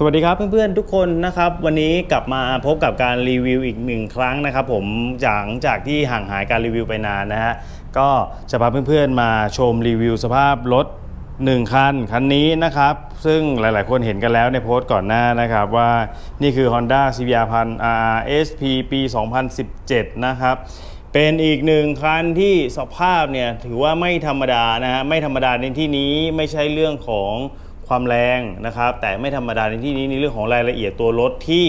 สวัสดีครับเพื่อนๆทุกคนนะครับวันนี้กลับมาพบกับการรีวิวอีกหนึ่งครั้งนะครับผมจากจากที่ห่างหายการรีวิวไปนานนะฮะก็จะพาเพื่อนๆมาชมรีวิวสภาพรถ1คันคันนี้นะครับ ซึ่งหลายๆคนเห็นกันแล้วในโพสต์ก่อนหน้านะครับว่านี่คือ Honda CBR 1 RSP ปี 2017 นะครับเป็นอีกหนึ่งคันที่สภาพเนี่ยถือว่าไม่ธรรมดานะฮะไม่ธรรมดาในที่นี้ไม่ใช่เรื่องของ ความแรงนะครับ แต่ไม่ธรรมดาในที่นี้ในเรื่องของรายละเอียดตัวรถที่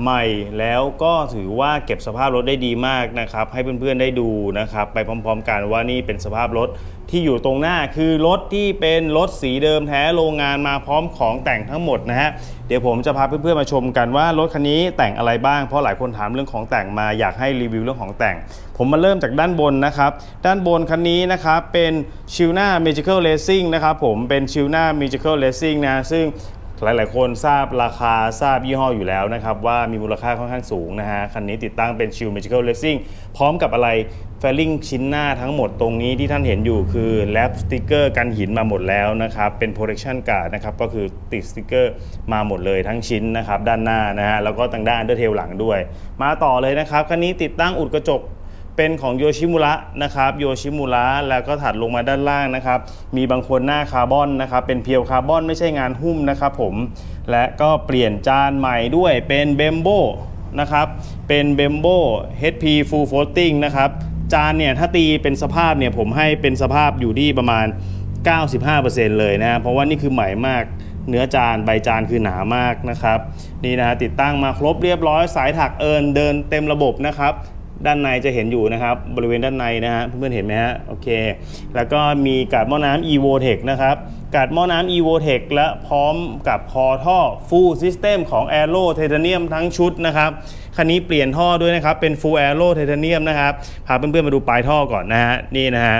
ใหม่แล้วก็ถือว่าเก็บสภาพรถได้ดีมากนะครับ ให้เพื่อนๆได้ดูนะครับ ไปพร้อมๆกันว่านี่เป็นสภาพรถที่อยู่ตรงหน้าคือรถที่เป็นรถสีเดิมแท้โรงงานมาพร้อมของแต่งทั้งหมดนะฮะเดี๋ยวผมจะพาเพื่อนๆมาชมกันว่ารถคันนี้แต่งอะไรบ้างเพราะหลายคนถามเรื่องของแต่งมาอยากให้รีวิวเรื่องของแต่ง ผมมาเริ่มจากด้านบนนะครับ ด้านบนคันนี้นะครับเป็นชิลนา Magical Racing นะครับผมเป็นชิลนา Magical Racing นะซึ่ง หลาย ๆ คนทราบราคาทราบยี่ห้ออยู่แล้วนะครับ ว่ามีมูลค่าค่อนข้างสูงนะฮะ คันนี้ติดตั้งเป็นชิล Magical Racing พร้อมกับอะไรแฟลิงชิ้นหน้าทั้งหมดตรงนี้ที่ท่านเห็นอยู่คือแรปสติกเกอร์กันหินมาหมดแล้วนะครับ เป็น protection guard นะครับก็คือติดสติกเกอร์มาหมดเลยทั้งชิ้นนะครับ ด้านหน้านะฮะแล้วก็ทางด้าน undertail หลังด้วย มาต่อเลยนะครับคันนี้ติดตั้งอุดกระจก เป็นของโยชิมุระนะครับโยชิมุระแล้วก็ถัดลงมาด้านล่างนะครับ มีบางคนหน้าคาร์บอนนะครับเป็นเพียวคาร์บอนไม่ใช่งานหุ้มนะครับผม และก็เปลี่ยนจานใหม่ด้วยเป็นเบมโบนะครับเป็นเบมโบ HP Full Floating นะครับจานเนี่ยถ้าตีเป็นสภาพเนี่ยผมให้เป็นสภาพอยู่ที่ประมาณ 95%เลยนะเพราะว่านี่คือใหม่มากเนื้อจานใบจานคือหนามากนะครับ นี่นะฮะติดตั้งมาครบเรียบร้อยสายถักเอินเดินเต็มระบบนะครับ ด้านในจะเห็นอยู่นะครับ บริเวณด้านในนะฮะเพื่อนๆเห็นไหมฮะโอเค แล้วก็มีกาดหม้อน้ำ EvoTech นะครับกาดหม้อน้ำ EvoTech และพร้อมกับคอท่อ Full System ของ Aero Titanium ทั้งชุดนะครับคันนี้เปลี่ยนท่อด้วยนะครับ เป็น Full Aero Titanium นะครับพาเพื่อนๆมาดูปลายท่อก่อนนะฮะนี่นะฮะ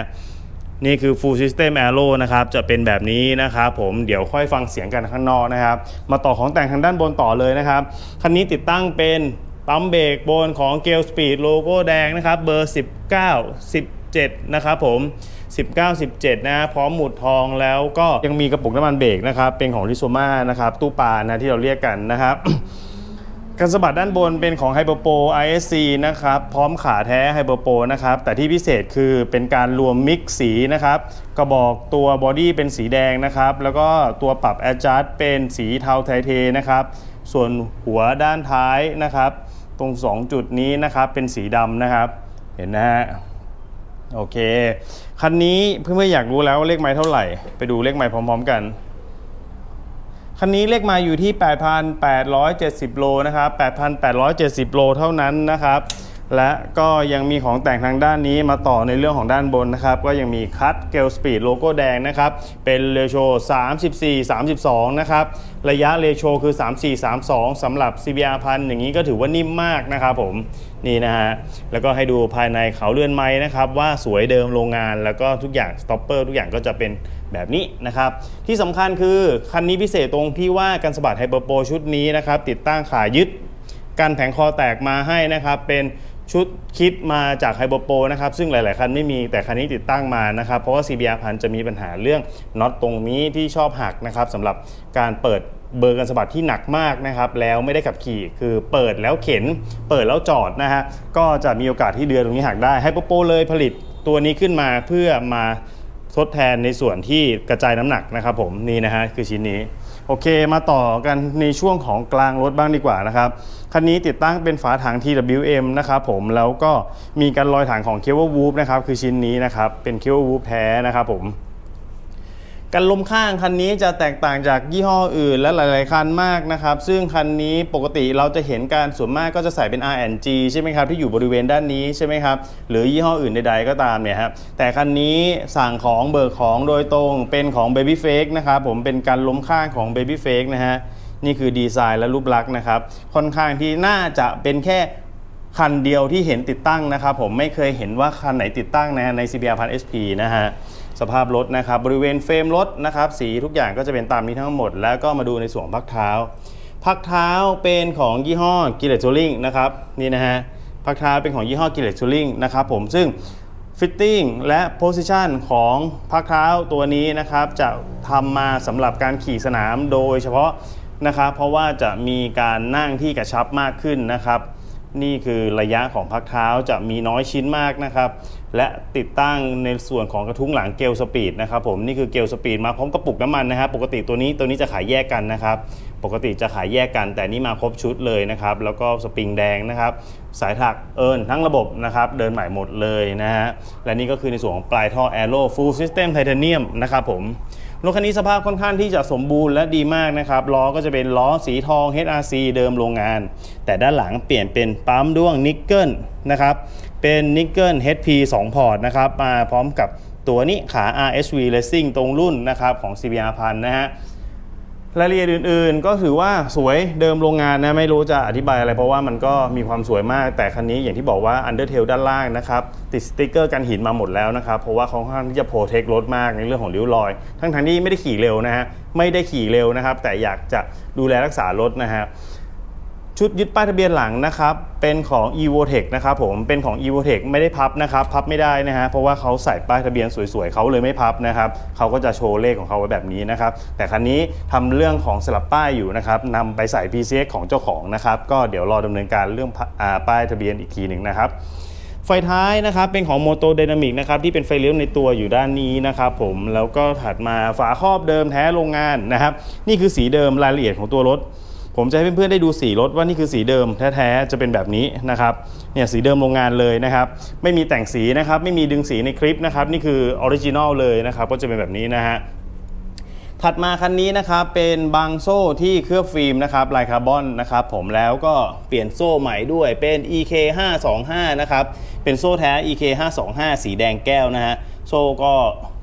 นี่คือ Full System Aero นะครับ จะเป็นแบบนี้นะครับผมเดี๋ยวค่อยฟังเสียงกันข้างนอกนะครับ มาต่อของแต่งทางด้านบนต่อเลยนะครับ คันนี้ติดตั้งเป็น ปั๊มเบรกบนของ g a l Speed โลโก้แดงนะครับ เบอร์ 19 17 นะครับผม 19 17 นะ พร้อมหมุดทองแล้วก็ยังมีกระปุกน้ำมันเบรกนะครับ เป็นของริโซมานะครับ ตู้ปลานะที่เราเรียกกันนะครับกันสะบัดด้านบนเป็นของ h y p e r p o ISC นะครับ พร้อมขาแท้ h y p e r p o นะครับ แต่ที่พิเศษคือเป็นการรวมมิกซ์สีนะครับ กระบอกตัวบอดี้เป็นสีแดงนะครับ แล้วก็ตัวปรับ adjust เป็นสีเทาไทเทนะครับ ส่วนหัวด้านท้ายนะครับ รง 2 จุดนี้นะครับเป็นสีดำนะครับ เห็นนะฮะโอเค คันนี้เพื่อนๆอยากรู้แล้วว่าเลขไม้เท่าไหร่ ไปดูเลขไม้พร้อม ๆ กัน คันนี้เลขมาอยู่ที่ 8,870 โลนะครับ 8,870 โลเท่านั้นนะครับ และก็ยังมีของแต่งทางด้านนี้มาต่อในเรื่องของด้านบนนะครับ ก็ยังมีคัตเกลสปีดโลโก้แดงนะครับ เป็นเรโช34 32 นะครับ ระยะเรโชคือ 34 32สำหรับ CBR พันอย่างนี้ก็ถือว่านิ่มมากนะครับผมนี่นะฮะแล้วก็ให้ดูภายในเขาเลื่อนไม้นะครับ ว่าสวยเดิมโรงงาน แล้วก็ทุกอย่างสต็อปเปอร์ทุกอย่างก็จะเป็นแบบนี้นะครับ ที่สำคัญคือคันนี้พิเศษตรงที่ว่ากันสบัดไฮเปอร์โปชุดนี้นะครับ ติดตั้งขายึดกันแผงคอแตกมาให้นะครับเป็น ชุดคิดมาจากไฮโบโปนะครับซึ่งหลาย ๆ คันไม่มีแต่คันนี้ติดตั้งมานะครับ เพราะว่า CBR พันจะมีปัญหาเรื่องน็อตตรงนี้ที่ชอบหักนะครับสำหรับการเปิดเบอร์กันสะบัดที่หนักมากนะครับ แล้วไม่ได้ขับขี่คือเปิดแล้วเข็น เปิดแล้วจอดนะฮะก็จะมีโอกาสที่เรือตรงนี้หักได้ไฮโบโปเลยผลิตตัวนี้ขึ้นมาเพื่อมาทดแทนในส่วนที่กระจายน้ำหนักนะครับผมนี่นะฮะคือชิ้นนี้ โอเคมาต่อกันในช่วงของกลางรถบ้างดีกว่านะครับคันนี้ติดตั้งเป็นฝาถัง TWM นะครับผมแล้วก็มีการลอยถังของ k e v e r w o o p นะครับคือชิ้นนี้นะครับเป็น k e v e r w o o p แท้นะครับผม กันลมข้างคันนี้จะแตกต่างจากยี่ห้ออื่นและหลาย ๆ คันมากนะครับ ซึ่งคันนี้ปกติเราจะเห็นการส่วนมากก็จะใส่เป็น RNG ใช่ไหมครับ ที่อยู่บริเวณด้านนี้ใช่ไหมครับ หรือยี่ห้ออื่นใด ๆ ก็ตามเนี่ยครับแต่คันนี้สั่งของเบิกของโดยตรงเป็นของ Baby Fake นะครับผมเป็นการล้มข้างของ Baby Fake นะฮะนี่คือดีไซน์และรูปลักษณ์นะครับ ค่อนข้างที่น่าจะเป็นแค่ คันเดียวที่เห็นติดตั้งนะครับผมไม่เคยเห็นว่าคันไหนติดตั้งนะใน CBR 1 0 0 SP นะฮะสภาพรถนะครับบริเวณเฟรมรถนะครับสีทุกอย่างก็จะเป็นตามนี้ทั้งหมด แล้วก็มาดูในส่วนพักเท้า พักเท้าเป็นของยี่ห้อกิเลต t ูริงนะครับนี่นะฮะพักเท้าเป็นของยี่ห้อกิเลต t ูริงนะครับผมซึ่งฟิตติ้งและโพสิชันของพักเท้าตัวนี้นะครับจะทำมาสำหรับการขี่สนามโดยเฉพาะนะครับเพราะว่าจะมีการนั่งที่กระชับมากขึ้นนะครับ นี่คือระยะของพักเท้าจะมีน้อยชิ้นมากนะครับ และติดตั้งในส่วนของกระทุ้งหลังเกลสปีดนะครับผมนี่คือเกลสปีดมาพร้อมกระปุกน้ำมันนะครับปกติตัวนี้ตัวนี้จะขายแยกกันนะครับ ปกติจะขายแยกกัน แต่นี่มาครบชุดเลยนะครับ แล้วก็สปริงแดงนะครับ สายถักเอิญทั้งระบบนะครับ เดินใหม่หมดเลยนะฮะและนี่ก็คือในส่วนของปลายท่อ Aero Full System Titanium นะครับผม รถคันนี้สภาพค่อนข้างที่จะสมบูรณ์และดีมากนะครับล้อก็จะเป็นล้อสีทอง HRC เดิมโรงงาน แต่ด้านหลังเปลี่ยนเป็นปั๊มด้วงนิกเกิลนะครับเป็นนิกเกิล HP 2 พอร์ตนะครับมาพร้อมกับตัวนี้ขา RSV Racing ตรงรุ่นนะครับของ CBR พันนะฮะ รายละเอียดอื่นๆ ก็ถือว่าสวยเดิมโรงงานนะไม่รู้จะอธิบายอะไรเพราะว่ามันก็มีความสวยมากแต่คันนี้อย่างที่บอกว่า Undertail ด้านล่างนะครับติดสติกเกอร์กันหินมาหมดแล้วนะครับเพราะว่าเขาค่อนข้างที่จะโปรเทครถมากในเรื่องของริ้วรอย ทั้งทที่ไม่ได้ขี่เร็วนะฮะไม่ได้ขี่เร็วนะครับแต่อยากจะดูแลรักษารถนะฮะ ชุดยึดป้ายทะเบียนหลังนะครับเป็นของ e v o t e c นะครับผมเป็นของ e v o t e c ไม่ได้พับนะครับพับไม่ได้นะฮะเพราะว่าเขาใส่ป้ายทะเบียนสวยๆเขาเลยไม่พับนะครับเขาก็จะโชว์เลขของเขาไว้แบบนี้นะครับแต่คันนี้ทำเรื่องของสลับป้ายอยู่นะครับนำไปใส่ PCX ของเจ้าของนะครับก็เดี๋ยวรอดำเนินการเรื่องอป้ายทะเบียนอีกทีหนึ่งนะครับไฟท้ายนะครับเป็นของ Moto Dynamic นะครับที่เป็นไฟเลี้ยวในตัวอยู่ด้านนี้นะครับผมแล้วก็ถัดมาฝาครอบเดิมแท้โรงงานนะครับนี่คือสีเดิมรายละเอียดของตัวรถ ผมจะให้เพื่อนๆได้ดูสีรถว่านี่คือสีเดิมแท้ๆจะเป็นแบบนี้นะครับเนี่ยสีเดิมโรงงานเลยนะครับ ไม่มีแต่งสีนะครับ ไม่มีดึงสีในคลิปนะครับ นี่คือออริจินอลเลยนะครับ ก็จะเป็นแบบนี้นะฮะ ถัดมาคันนี้นะครับเป็นบางโซ่ที่เคลือบฟิล์มนะครับลายคาร์บอนนะครับผมแล้วก็เปลี่ยนโซ่ใหม่ด้วยเป็น EK 525นะครับเป็นโซ่แท้ EK 525สีแดงแก้วนะฮะโซ่ก็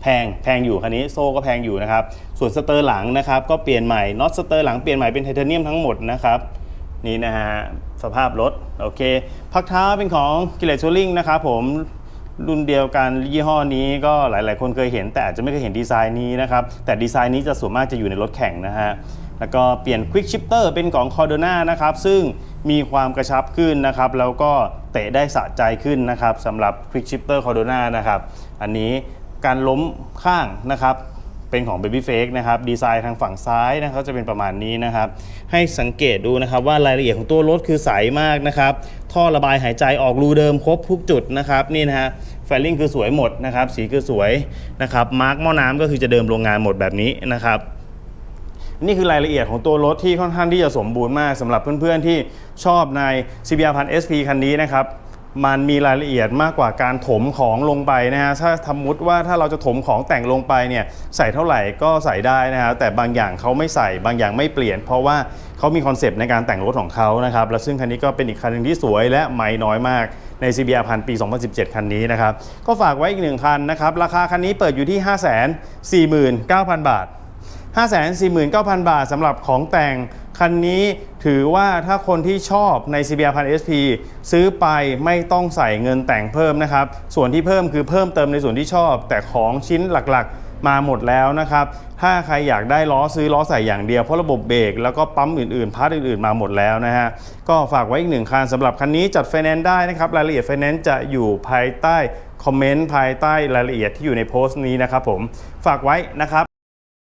แพงแพงอยู่คันนี้โซ่ก็แพงอยู่นะครับส่วนสเตอร์หลังนะครับก็เปลี่ยนใหม่น็อตสเตอร์หลังเปลี่ยนใหม่เป็นไทเทเนียมทั้งหมดนะครับนี่นะฮะสภาพรถโอเค พักเท้าเป็นของกิเลสทูริงนะครับผม รุ่นเดียวกันยี่ห้อนี้ก็หลาย ๆ คนเคยเห็น แต่อาจจะไม่เคยเห็นดีไซน์นี้นะครับ แต่ดีไซน์นี้จะส่วนมากจะอยู่ในรถแข่งนะฮะแล้วก็เปลี่ยน Quick Shifter เป็นของ c o r d o n a นะครับ ซึ่งมีความกระชับขึ้นนะครับ แล้วก็เตะได้สะใจขึ้นนะครับสำหรับ Quick Shifter c o r d o n a นะครับ อันนี้การล้มข้างนะครับ เป็นของ Baby Fake นะครับดีไซน์ทางฝั่งซ้ายนะครับจะเป็นประมาณนี้นะครับ ให้สังเกตดูนะครับว่ารายละเอียดของตัวรถคือใสมากนะครับ ท่อระบายหายใจออกรูเดิมครบทุกจุดนะครับนี่นะฮะแฟลลิ่งคือสวยหมดนะครับ สีคือสวยนะครับมาร์กหม้อน้ำก็คือจะเดิมโรงงานหมดแบบนี้นะครับนี่คือรายละเอียดของตัวรถที่ค่อนข้างที่จะสมบูรณ์มากสำหรับเพื่อนๆที่ชอบใน CBR พัน SP คันนี้นะครับ มันมีรายละเอียดมากกว่าการถมของลงไปนะฮะถ้าสมมติว่าถ้าเราจะถมของแต่งลงไปเนี่ยใส่เท่าไหร่ก็ใส่ได้นะฮะแต่บางอย่างเขาไม่ใส่บางอย่างไม่เปลี่ยน เพราะว่าเขามีคอนเซปต์ในการแต่งรถของเขานะครับและซึ่งคันนี้ก็เป็นอีกคันหนึ่งที่สวยและใหม่น้อยมากใน CBR พันปี 2017 คันนี้นะครับ ก็ฝากไว้อีกหนึ่งคันนะครับ ราคาคันนี้เปิดอยู่ที่ 549,000 บาท 549,000 บาทสำหรับของแต่ง คันนี้ถือว่าถ้าคนที่ชอบใน CBR พัน SP ซื้อไปไม่ต้องใส่เงินแต่งเพิ่มนะครับ ส่วนที่เพิ่มคือเพิ่มเติมในส่วนที่ชอบ แต่ของชิ้นหลักๆ มาหมดแล้วนะครับ ถ้าใครอยากได้ล้อซื้อล้อใส่อย่างเดียวเพราะระบบเบรกแล้วก็ปั๊มอื่นๆพาร์ทอื่นๆมาหมดแล้วนะฮะ ก็ฝากไว้อีกหนึ่งคันสำหรับคันนี้จัดไฟแนนซ์ได้นะครับ รายละเอียดไฟแนนซ์จะอยู่ภายใต้คอมเมนต์ภายใต้รายละเอียดที่อยู่ในโพสต์นี้นะครับผมฝากไว้นะครับ